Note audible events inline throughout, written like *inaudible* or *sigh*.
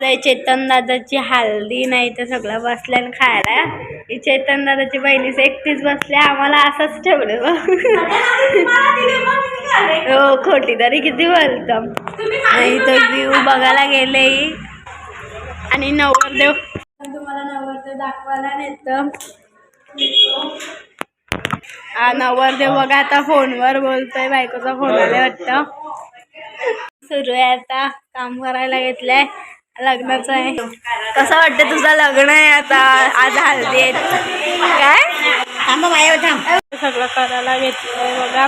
चेतन दादाची हल्दी नाही तर सगळं बसल्या आणि खायला. चेतन दादाची बहिणीच एकटीच बसल्या आम्हाला असंच ठेवलं हो खोटी तरी किती बोलतो. नाही तो व्ह्यू बघायला गेले. आणि नवरदेव. तुम्हाला नवरदेव दाखवायला नेतं. हा नवरदेव बघा आता फोनवर बोलतोय बायकोचा फोन आला वाटतं. सुरू आहे आता काम करायला घेतलंय. लग्नाचं आहे. कसं वाटतं तुझं लग्न आहे आता? आज हल्दी आहे. काय? थांबा मायावर थांब. सगळं करायला घेतलंय बघा.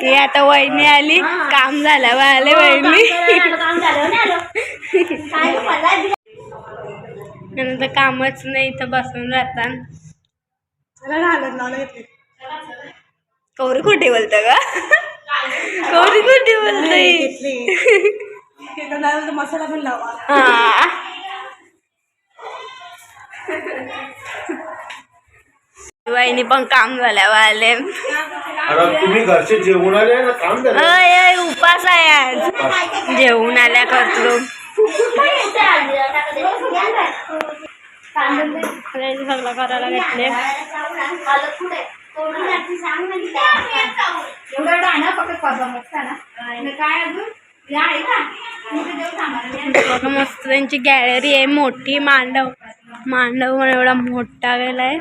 ती आता वहिनी आली. काम झालं बा आले. वहिनी नंतर कामच नाही इथं बसून राहतात. कौरी कुठे बोलतं का कौरी कुठे बोलतय? मसाला पण लावा. हा. वहिनी पण काम झाल्या तुम्ही घरचे जेवण आले ना? काम झालं. उपास आहे आज. जेवून आल्या करतो. सगळं करायला घेतले मस्त त्यांची गॅलरी आहे मोठी मांडव. मांडव एवढा मोठा गेलाय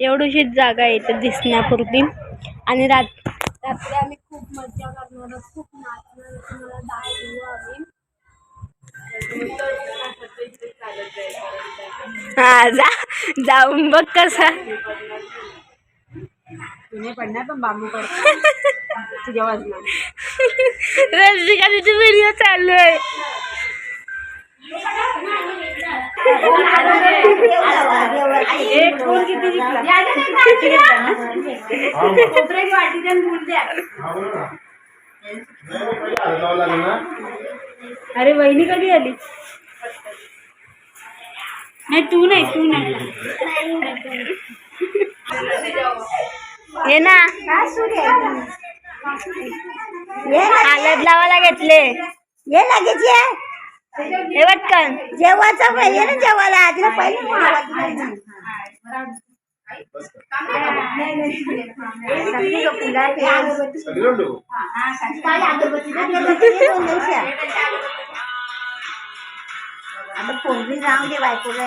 एवढीशीच जागा आहे इथे दिसण्यापूर्वी आणि रात्री आम्ही खूप मजा करणार खूप नाचणार तुम्हाला दाखवू आम्ही. हा जा जाऊन बघ कसा. तुम्ही पडणार पण बांबू पडतो तुझ्या वाजणार रसिका तिची व्हिडिओ चालू आहे. एक फोन अरे वहिनी कधी आली? नाही तू नाही तू नाही. ये ना. हालत लावायला घेतले. ये लगेच ये. हे पटकन. जेवायचं पाहिजे ना जेवायला. आधीला पहिले. आता फ़ोन बी जाऊन दे बायकोला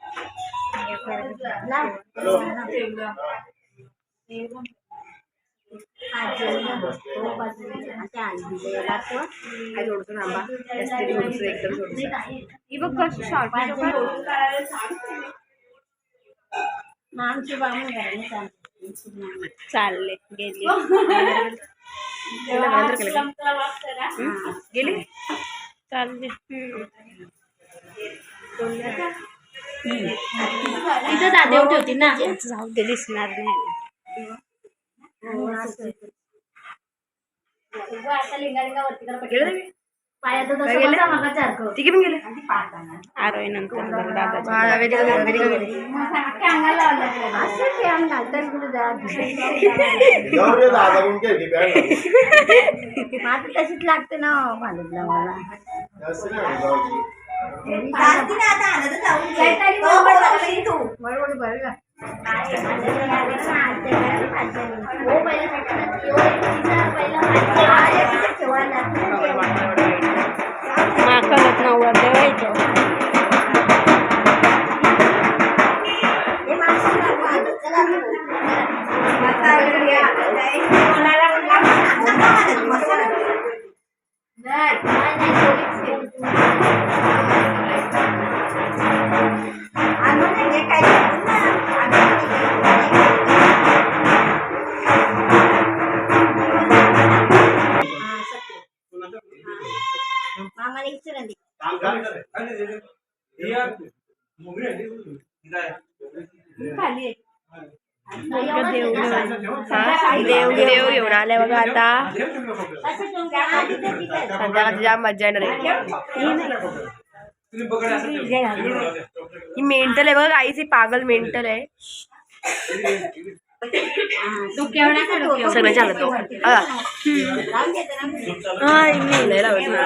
दे दादा म्हणून काय ते काय झालं? माझं तशीच लागते ना भांडतला मला जास्त नाही बरोबर माकलत नव्वद देवायचं हे मसाला घ्या. कोणाला देव घेऊन आले बघा. आता संध्याकाळची जाम मजा येणार आहे. ही मेंटल आहे बघा काहीची पागल मेंटल आहे. सगळं चालत. नाही लावत ना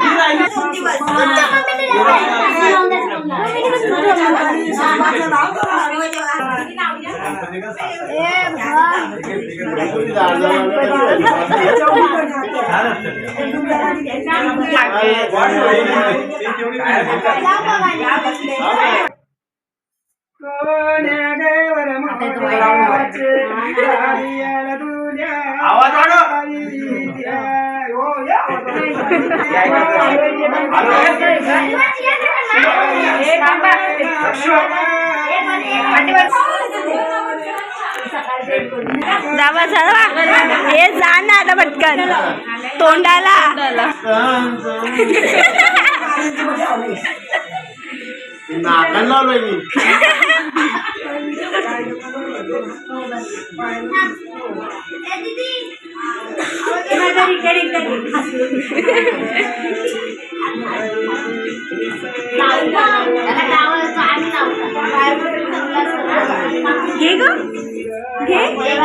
काढायला चांगला नाही आवाज जावा हे जा ना आता पटकन. तोंडाला. *laughs* नाकाला लावलंय मी घे ग. घे.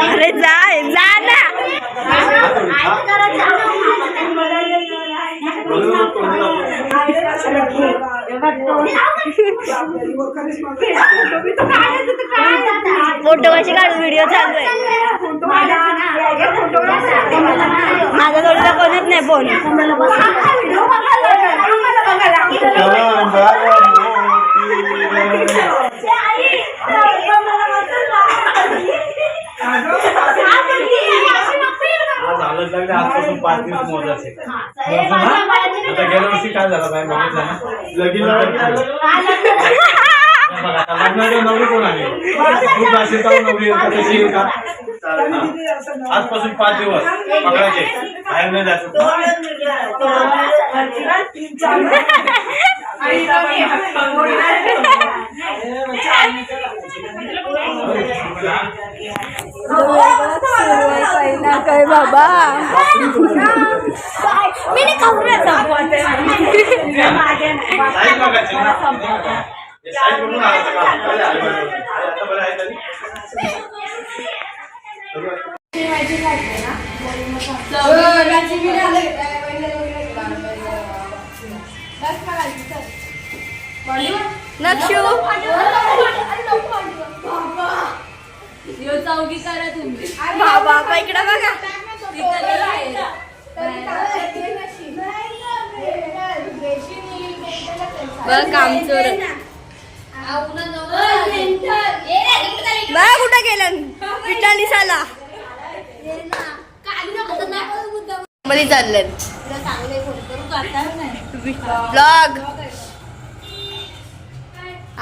अरे जा जा ना. फोटो कशी काढू व्हिडिओ चालू आहे. माझा थोडा बनत नाही फोन आज आलं लागले आजपासून पाच दिवस मोजाचे आता गेल्या वर्षी काय झालं बाहेर बघितलं ना? लगीन लावायचं. बघा, आता लग्नाच्या नवरी कोण आली? खूप असेल तर नवरी येईल का तशी येईल का? आजपासून पाच दिवस. पकडायचे. बाहेर नाही जायचं. काय बाबा? मी नाही खाऊ साईज बघायची ना. हे साईज बघून आणायचं का? पहिले आलं बरं. आता बरं आहे तरी. नक्षू बाबा इकडे बघा बघ कामचोर बघ कुठं गेलं. विठ्ठल दिसाला मध्ये चाललं ब्लॉग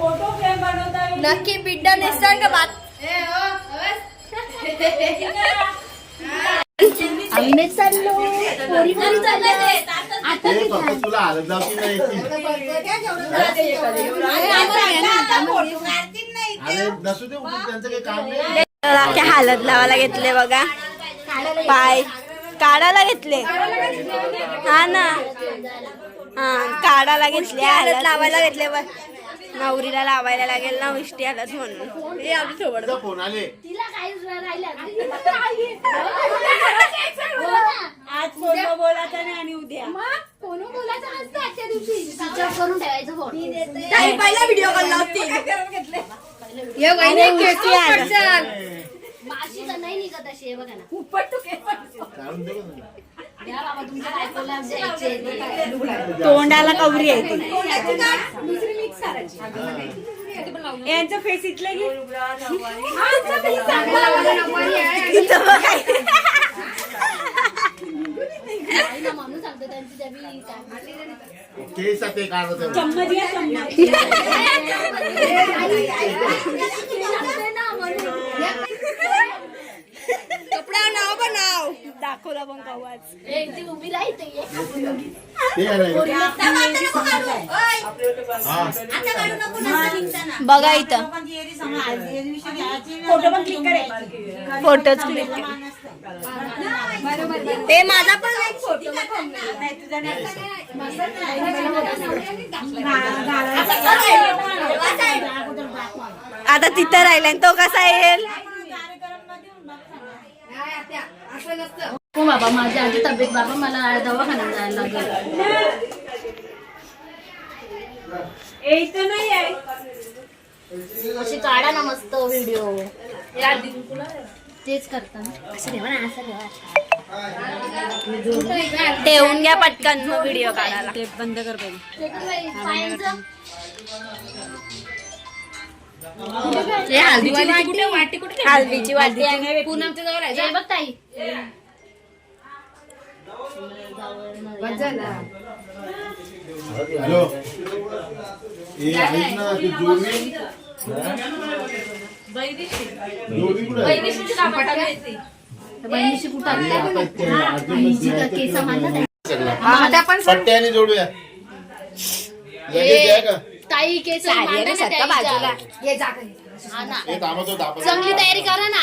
नक्की बिड्डा नेसान का बात आम्ही चाललो. पोरी पण चालले आता ते फक्त तुला हालत जाऊ की नाही? अरे नसू दे उगाच त्यांचं काही काम नाही. अख्ख्या हालत लावायला घेतले बघा. पाय काढायला घेतले. हा ना. हा काढायला घेतले हालत लावायला घेतले बघ. नवरीला लावायला लागेल ना उष्टी हालत म्हणून हे आमची थोबड तुझा फोन आले. आज फोन बोलायचा नाही आणि उद्या. करून ठेवायचं फोन. पहिला व्हिडिओ कॉल लावते. माशी तर नाही निघत अशी आहे बघा ना. काढून तोंडाला कवरी आहे ती. यांचं फेस इथलं चम्मच. चम्मच. कपडा नाव पण नाव दाखवला पण. हा. बघा इथं. फोटो पण क्लिक करे फोटोच क्लिक ते माझा पण एक फोटो आता तिथं राहिलाय. तो कसा येईल? हो बाबा माझी आधी तब्येत बाबा मला दवाखान्यात जायला लागेल. अशी काढा ना मस्त व्हिडिओ तेच करता असं ना असं ठेवून घ्या पटकन व्हिडिओ काढायला. बंद कर हलवीची वाटी. आहे? पूनमच्या जवळ आहे. जाय बघ ताई. हॅलो ए ना ती जोडी? जोडी कुठे? आहे? बहिणीशी कुठं? आता ते आहे? पट्ट्याने जोडूया. लगेच आहे का? ताई केस. बाजूला. हा ना. हे चांगली तयारी करा ना.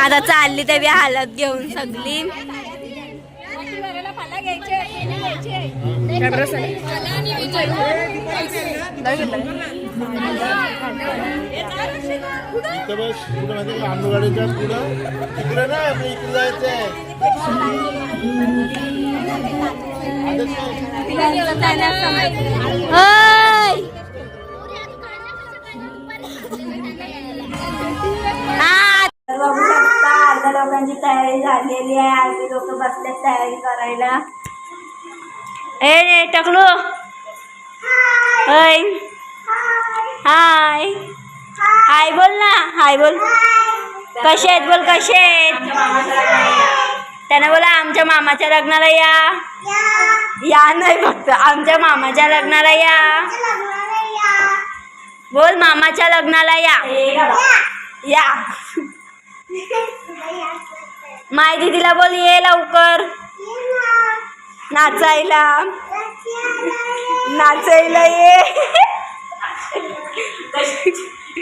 आता चालली तेव्हा हालत घेऊन सगळी. पुढं? तिकडे इकडे जायचंय झालेली आहे अर्धी लोक बसल्यात तयारी करायला. ए टकलू. होय. हाय. हाय. बोल ना हाय बोल. कसे आहेत बोल कसे आहेत? त्याने बोला आमच्या मामाच्या लग्नाला या. या. नाही फक्त आमच्या मामाच्या लग्नाला या. बोल मामाच्या लग्नाला या. या. माय दीदीला बोल ये लवकर. नाचायला. नाचायला ये.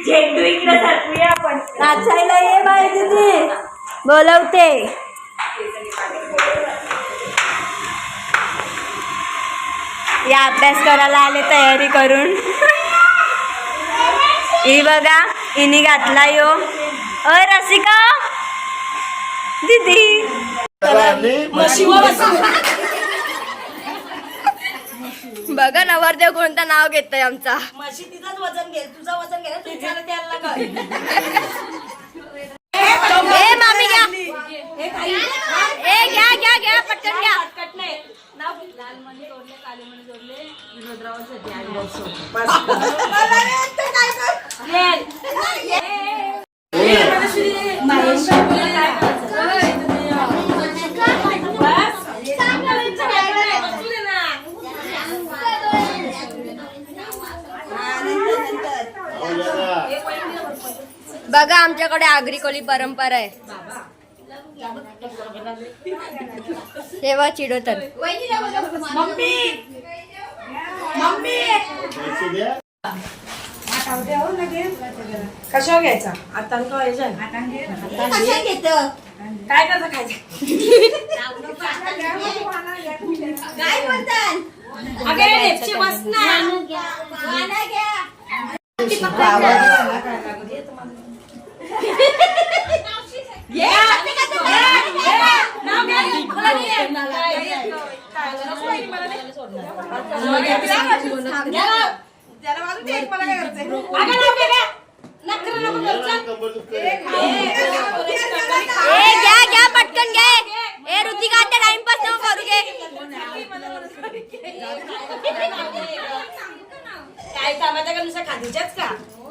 झेंडू इकडे सरकूया आपण. नाचायला ये माय दीदी. बोलवते. या अभ्यास करायला आले तयारी करून. ही बघा हिने घातला यो. अय रसिका. दीदी. बघा नवरदेव कोणतं नाव घेतोय आमचा. म्हशी तिचंच वजन घे तुझं वजन घे ना तू विचारत यायला लागल. ए मामी घ्या. ए घ्या घ्या घ्या पटकन घ्या. बघा आमच्याकडे आगरी कोळी परंपरा आहे. तेव्हा चिडवतात. कशावर घ्यायचा? आता कशा? काय करता खायचं? काय म्हणतात? बस ना गाणं घ्या. ए घ्या घ्या पटकन घ्या ए ऋतिका आता टाइमपास नको करू घे काय कामाच्या का नुसतं खादीच्याच का?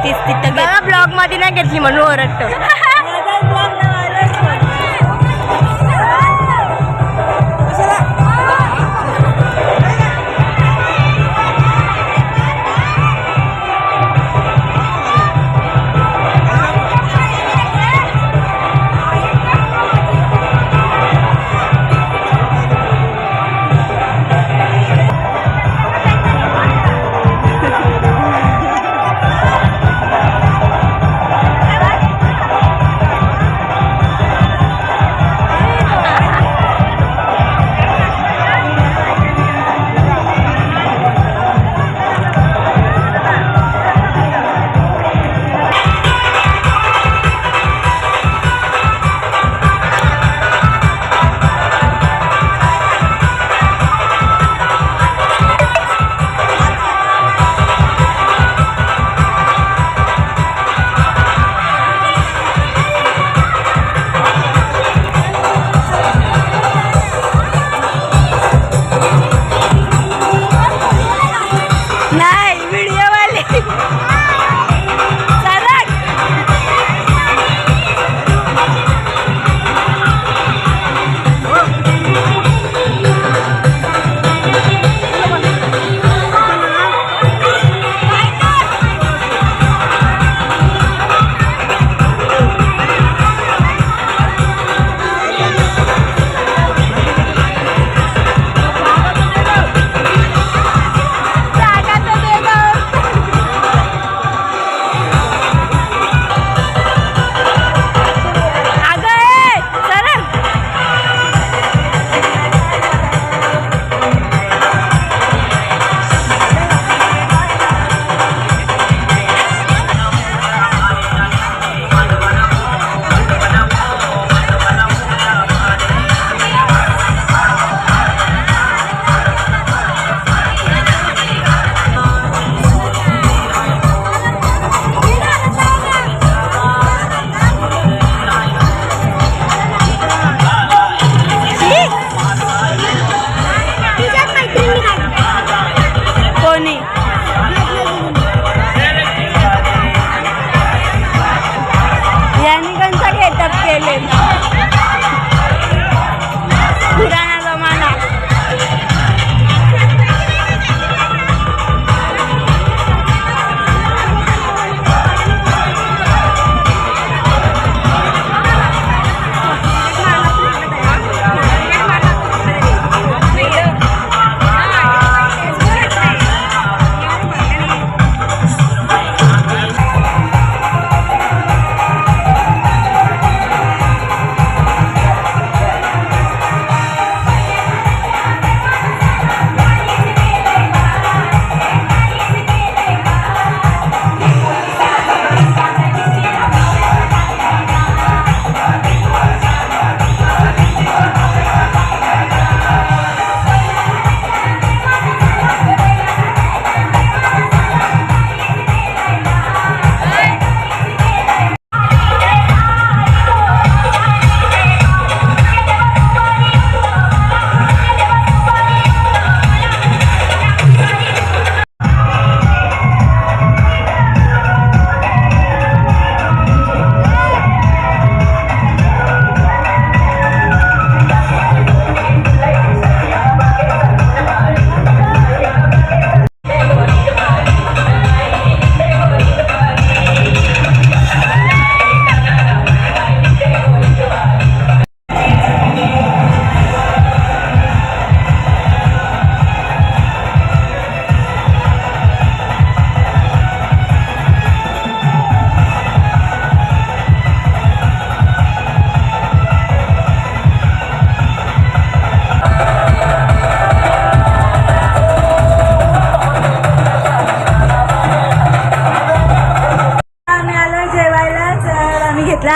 होतीस तिथं बघा ब्लॉगमध्ये नाही घेतली म्हणून ओरडतो. *laughs*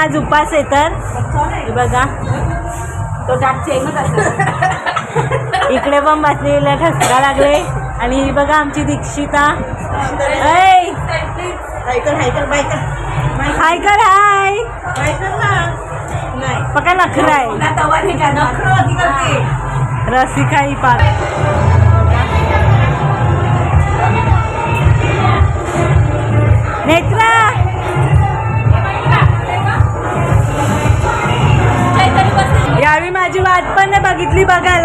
आज उपास आहे तर? बघा. तो इकडे पण बसलेला ठसका लागले. आणि ही बघा आमची दीक्षिता. बायकर. हाय! कर हाय पका नखरा आहे. रसिका ही पाक माझी वाट पण नाही बघितली बघायला.